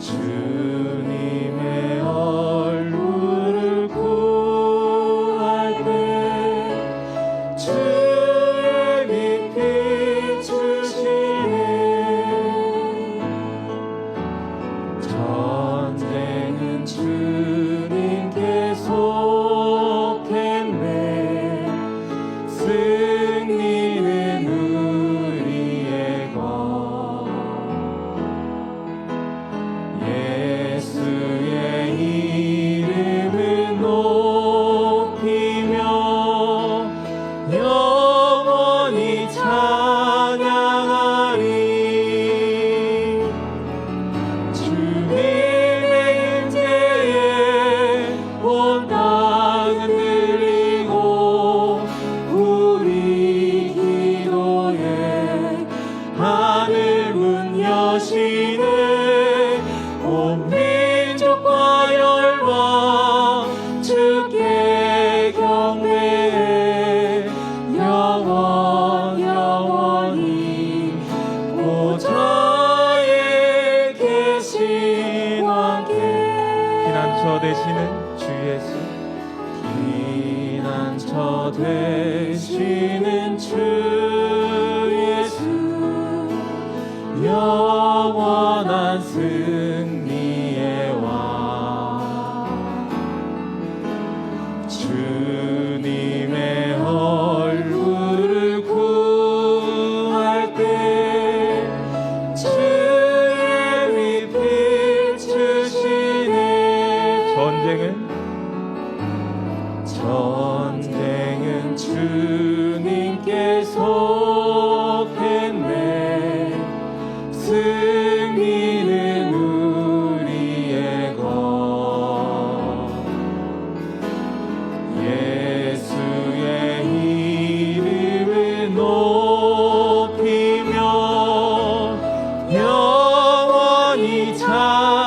주 저 되시는 주 예수. 비난처 되시는 주 전쟁은? 전쟁은 주님께 속했네. 승리는 우리의 것. 예수의 이름을 높이며 영원히 참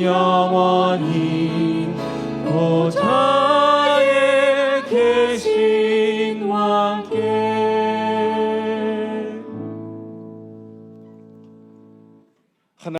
영원히, 그 보좌에 계신 왕께